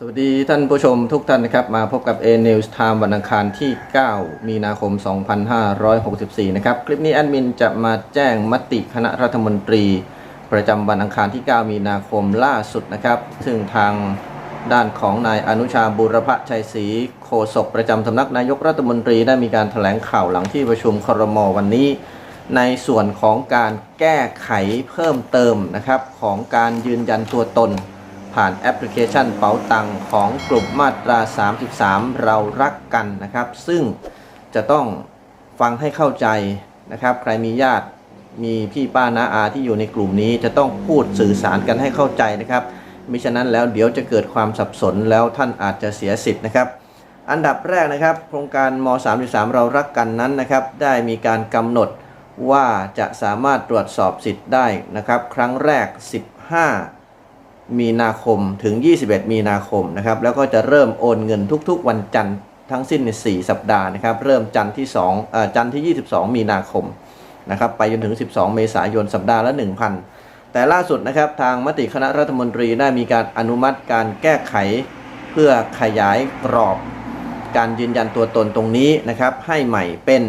สวัสดีท่านผู้ชมทุกท่านนะครับ มาพบกับ A News Time วันอังคารที่ 9 มีนาคม 2564 นะครับ คลิปนี้แอดมินจะมาแจ้งมติคณะรัฐมนตรี ประจำวันอังคารที่ 9 มีนาคมล่าสุดนะครับ ซึ่งทางด้านของนายอนุชาบุรพชัยศรีโฆษกประจำสำนักนายกรัฐมนตรีได้มีการถแถลงข่าวหลังที่ประชุมครมวันนี้ ในส่วนของการแก้ไขเพิ่มเติมนะครับของการยืนยันตัวตน ผ่านแอปพลิเคชันเป๋าตังของกลุ่มมาตรา 33 เรารักกันนะครับ ซึ่งจะต้องฟังให้เข้าใจนะครับ ใครมีญาติมีพี่ป้าน้าอาที่อยู่ในกลุ่มนี้จะต้องพูดสื่อสารกันให้เข้าใจนะครับมิฉะนั้นแล้วเดี๋ยวจะเกิดความสับสนแล้วท่านอาจจะเสียสิทธิ์นะครับ อันดับแรกนะครับ โครงการม 33 เรารักกันนั้นนะครับ ได้มีการกำหนดว่าจะสามารถตรวจสอบสิทธิ์ได้นะครับ ครั้งแรก 15 มีนาคมถึง 21 มีนาคมนะครับแล้วก็จะเริ่มโอนเงินทุกๆ วันจันทร์ทั้งสิ้นใน4สัปดาห์นะครับเริ่มจันทร์ที่2เอ่อจันทร์ที่ 22 มีนาคมนะครับไปจนถึง 12 เมษายนสัปดาห์ละ 1,000 แต่ล่าสุดนะครับทางมติคณะรัฐมนตรีได้มีการอนุมัติการแก้ไข เพื่อขยายกรอบ การยืนยันตัวตนตรงนี้นะครับให้ใหม่เป็น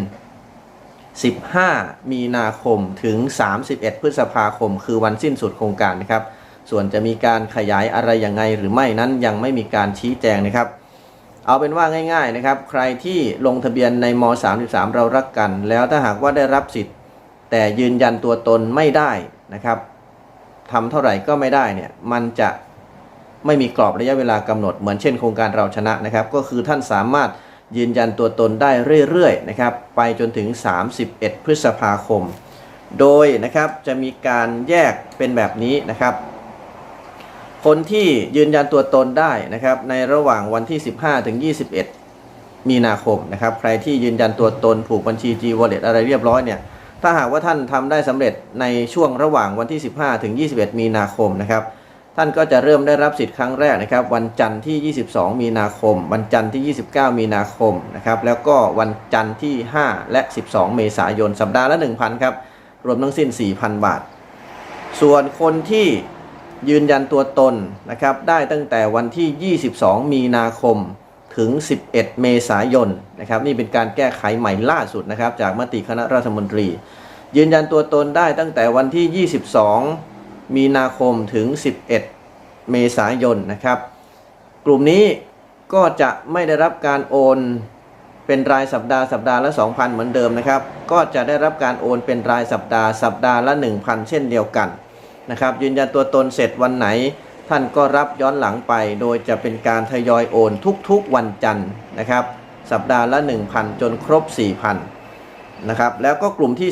15 มีนาคมถึง 31 พฤษภาคม คือวันสิ้นสุดโครงการนะครับ ส่วนจะมีการขยายอะไรยังไงหรือไม่นั้นยังไม่มีการชี้แจงนะครับ เอาเป็นว่าง่ายๆนะครับ ใครที่ลงทะเบียนในม 33 เรารักกัน แล้วถ้าหากว่าได้รับสิทธิ์ แต่ยืนยันตัวตนไม่ได้นะครับทำเท่าไหร่ก็ไม่ได้เนี่ยมันจะไม่มีกรอบระยะเวลากำหนดเหมือนเช่นโครงการเราชนะนะครับ ก็คือท่านสามารถยืนยันตัวตนได้เรื่อยๆนะครับ ไปจนถึง 31 พฤษภาคม โดยนะครับจะมีการแยกเป็นแบบนี้นะครับ คนที่ยืนยันตัวตนได้นะครับในระหว่างวันที่ 15 ถึง 21 มีนาคมนะครับ ใครที่ยืนยันตัวตนผูกบัญชี G Wallet อะไรเรียบร้อยเนี่ย ถ้าหากว่าท่านทำได้สำเร็จในช่วงระหว่างวันที่ 15 ถึง 21 มีนาคมนะครับ ท่านก็จะเริ่มได้รับสิทธิ์ครั้งแรกนะครับ วันจันทร์ที่ 22 มีนาคม วันจันทร์ที่ 29 มีนาคมนะครับ แล้วก็วันจันทร์ที่ 5 และ 12 เมษายน สัปดาห์ละ 1,000 ครับ รวมทั้งสิ้น 4,000 บาท ส่วนคนที่ ยืนยันตัวตนนะครับได้ตั้งแต่วันที่ 22 มีนาคมถึง 11 เมษายนนะครับนี่เป็นการแก้ไขใหม่ล่าสุดนะครับจากมติคณะรัฐมนตรี ยืนยันตัวตนได้ตั้งแต่วันที่ 22 มีนาคมถึง 11 เมษายนนะครับกลุ่มนี้ก็จะไม่ได้รับการโอนเป็นรายสัปดาห์สัปดาห์ละ 2,000 เหมือนเดิมนะครับ ก็จะได้รับการโอนเป็นรายสัปดาห์สัปดาห์ละ 1,000 เช่นเดียวกัน นะครับ ยืนยันตัวตนเสร็จวันไหน ท่านก็รับย้อนหลังไป โดยจะเป็นการทยอยโอนทุกๆวันจันทร์นะครับ สัปดาห์ละ 1,000 จนครบ 4,000นะครับ แล้วก็กลุ่มที่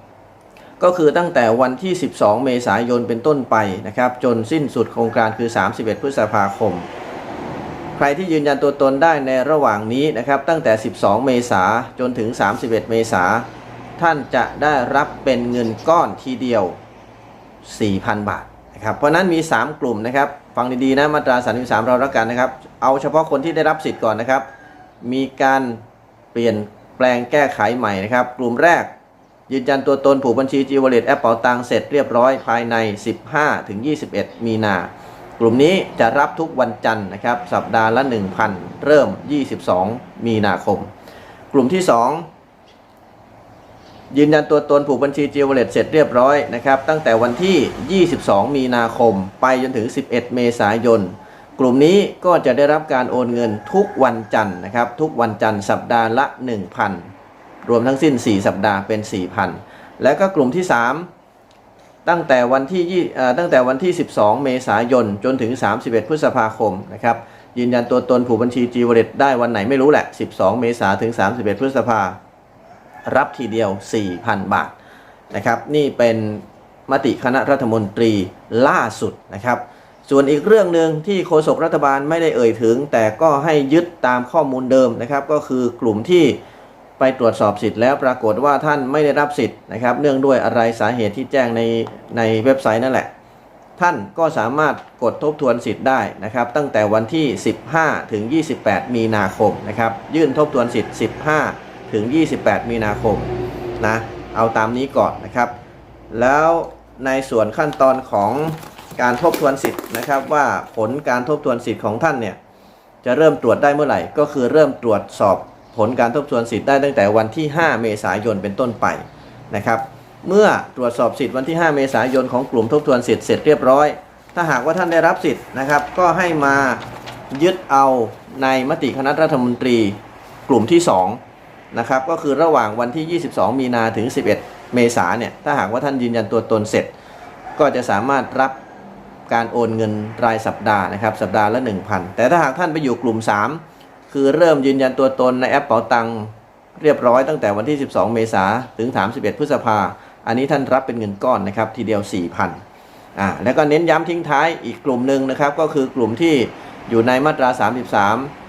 3 ก็คือตั้งแต่วันที่ 12 เมษายนเป็นต้นไปนะครับ จนสิ้นสุดโครงการคือ 31 พฤษภาคม ใครที่ยืนยันตัวตนได้ในระหว่างนี้นะครับ ตั้งแต่ 12 เมษาจนถึง 31 เมษาท่านจะได้รับเป็นเงินก้อนทีเดียว 4,000 บาทนะครับเพราะนั้นมี 3 กลุ่มนะครับ ฟังดีๆนะมาตรา 33 เรารักกันนะครับ เอาเฉพาะคนที่ได้รับสิทธิ์ก่อนนะครับ มีการเปลี่ยนแปลงแก้ไขใหม่นะครับ กลุ่มแรก ยืนยันตัวตนผูกบัญชี G Wallet แอปเป๋าตังเสร็จเรียบร้อยภายใน 15 ถึง 21 มีนา กลุ่มนี้จะรับทุกวันจันทร์นะครับ สัปดาห์ละ 1,000 เริ่ม 22 มีนาคม กลุ่มที่ 2 ยืนยันตัวตนผูกบัญชี G Wallet เสร็จเรียบร้อยนะครับ ตั้งแต่วันที่ 22 มีนาคม ไปจนถึง 11 เมษายน กลุ่มนี้ก็จะได้รับการโอนเงินทุกวันจันทร์นะครับ ทุกวันจันทร์สัปดาห์ละ 1,000 รวมทั้งสิ้น 4 สัปดาห์เป็น 4,000 แล้วก็กลุ่มที่ 3 ตั้งแต่วันที่ตั้งแต่วันที่ 12 เมษายน จนถึง 31 พฤษภาคมนะครับยืนยันตัวตนผูกบัญชี G Wallet ได้วันไหนไม่รู้แหละ 12 เมษาถึง 31 พฤษภาคม รับทีเดียว 4,000 บาทนะครับนี่เป็นมติคณะรัฐมนตรีล่าสุดนะครับ ส่วนอีกเรื่องหนึ่งที่โฆษกรัฐบาลไม่ได้เอ่ยถึง แต่ก็ให้ยึดตามข้อมูลเดิมนะครับ ก็คือกลุ่มที่ไปตรวจสอบสิทธิ์แล้วปรากฏว่าท่านไม่ได้รับสิทธิ์นะครับ เนื่องด้วยอะไรสาเหตุที่แจ้งในในเว็บไซต์นั่นแหละ ท่านก็สามารถกดทบทวนสิทธิ์ได้นะครับ ตั้งแต่วันที่ 15 ถึง 28 มีนาคมนะครับ ยื่นทบทวนสิทธิ์ 15 ถึง 28 มีนาคมนะเอาตามนี้ก่อนนะครับ แล้วในส่วนขั้นตอนของการทบทวนสิทธิ์นะครับ ว่าผลการทบทวนสิทธิ์ของท่านเนี่ยจะเริ่มตรวจได้เมื่อไหร่ ก็คือเริ่มตรวจสอบผลการทบทวนสิทธิ์ได้ตั้งแต่วันที่ 5 เมษายนเป็นต้นไปนะครับ เมื่อตรวจสอบสิทธิ์วันที่ 5 เมษายนของกลุ่มทบทวนสิทธิ์เสร็จเรียบร้อย ถ้าหากว่าท่านได้รับสิทธิ์นะครับ ก็ให้มายึดเอาในมติคณะรัฐมนตรีกลุ่มที่ 2 นะครับก็คือระหว่างวันที่ 22 มีนาถึง 11 เมษาเนี่ยถ้าหากว่าท่านยืนยันตัวตนเสร็จ ก็จะสามารถรับการโอนเงินรายสัปดาห์นะครับสัปดาห์ละ 1,000 แต่ถ้าหากท่านไปอยู่กลุ่ม 3 คือเริ่มยืนยันตัวตนในแอปเป๋าตังค์เรียบร้อยตั้งแต่วันที่ 12 เมษาถึง 31 พฤษภาอันนี้ท่านรับเป็นเงินก้อนนะครับทีเดียว 4,000อ่าแล้วก็เน้นย้ำทิ้งท้ายอีกกลุ่มหนึ่งนะครับก็คือกลุ่มที่อยู่ในมาตรา 33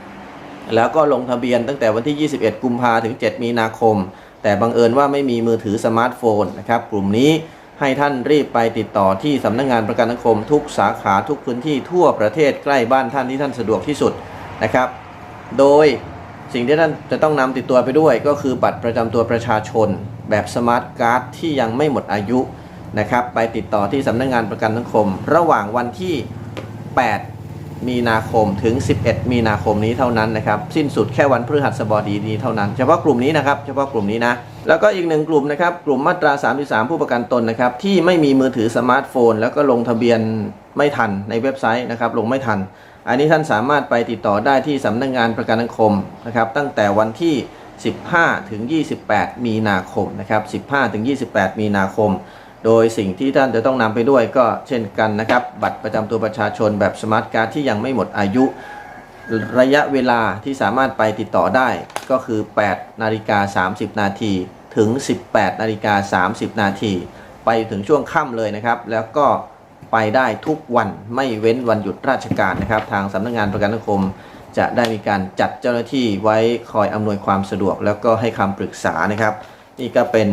แล้วก็ลงทะเบียนตั้งแต่วันที่ 21 กุมภาถึง 7 มีนาคม แต่บังเอิญว่าไม่มีมือถือสมาร์ทโฟนนะครับ กลุ่มนี้ให้ท่านรีบไปติดต่อที่สำนักงานประกันสังคม ทุกสาขาทุกพื้นที่ทั่วประเทศใกล้บ้านท่านที่ท่านสะดวกที่สุดนะครับ โดยสิ่งที่ท่านจะต้องนำติดตัวไปด้วย ก็คือบัตรประจำตัวประชาชน แบบสมาร์ทการ์ดที่ยังไม่หมดอายุนะครับ ไปติดต่อที่สำนักงานประกันสังคม ระหว่างวันที่ 8 มีนาคมถึง 11 มีนาคมนี้เท่านั้นนะครับ สิ้นสุดแค่วันพฤหัสบดีนี้เท่านั้น เฉพาะกลุ่มนี้นะครับ เฉพาะกลุ่มนี้นะ แล้วก็อีกหนึ่งกลุ่มนะครับ กลุ่มมาตรา 33 ผู้ประกันตนนะครับ ที่ไม่มีมือถือสมาร์ทโฟน แล้วก็ลงทะเบียนไม่ทันในเว็บไซต์นะครับ ลงไม่ทัน อันนี้ท่านสามารถไปติดต่อได้ที่สำนักงานประกันสังคมนะครับ ตั้งแต่วันที่ 15 ถึง 28 มีนาคมนะครับ 15 ถึง 28 มีนาคม โดยสิ่งที่ท่านจะต้องนำไปด้วยก็เช่นกันนะครับ บัตรประจำตัวประชาชนแบบสมาร์ทการ์ดที่ยังไม่หมดอายุ ระยะเวลาที่สามารถไปติดต่อได้ก็คือ 8 นาฬิกา 30 นาทีถึง 18 นาฬิกา 30 นาทีไปถึงช่วงค่ำเลยนะครับ แล้วก็ไปได้ทุกวันไม่เว้นวันหยุดราชการนะครับ ทางสำนักงานประกันสังคม จะได้มีการจัดเจ้าหน้าที่ไว้คอยอำนวยความสะดวก แล้วก็ให้คำปรึกษานะครับ นี่ก็เป็น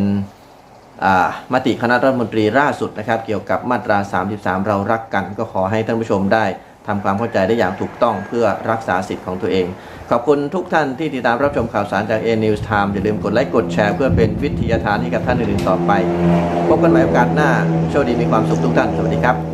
มติคณะรัฐมนตรีล่าสุดนะครับ เกี่ยวกับมาตรา 33 เรารักกัน ก็ขอให้ท่านผู้ชมได้ทำความเข้าใจได้อย่างถูกต้องเพื่อรักษาสิทธิ์ของตัวเอง ขอบคุณทุกท่านที่ติดตามรับชมข่าวสารจาก A News Time อย่าลืมกดไลค์กดแชร์เพื่อเป็นวิทยาทานให้กับท่านอื่นๆต่อไป พบกันใหม่โอกาสหน้า โชคดีมีความสุขทุกท่าน สวัสดีครับ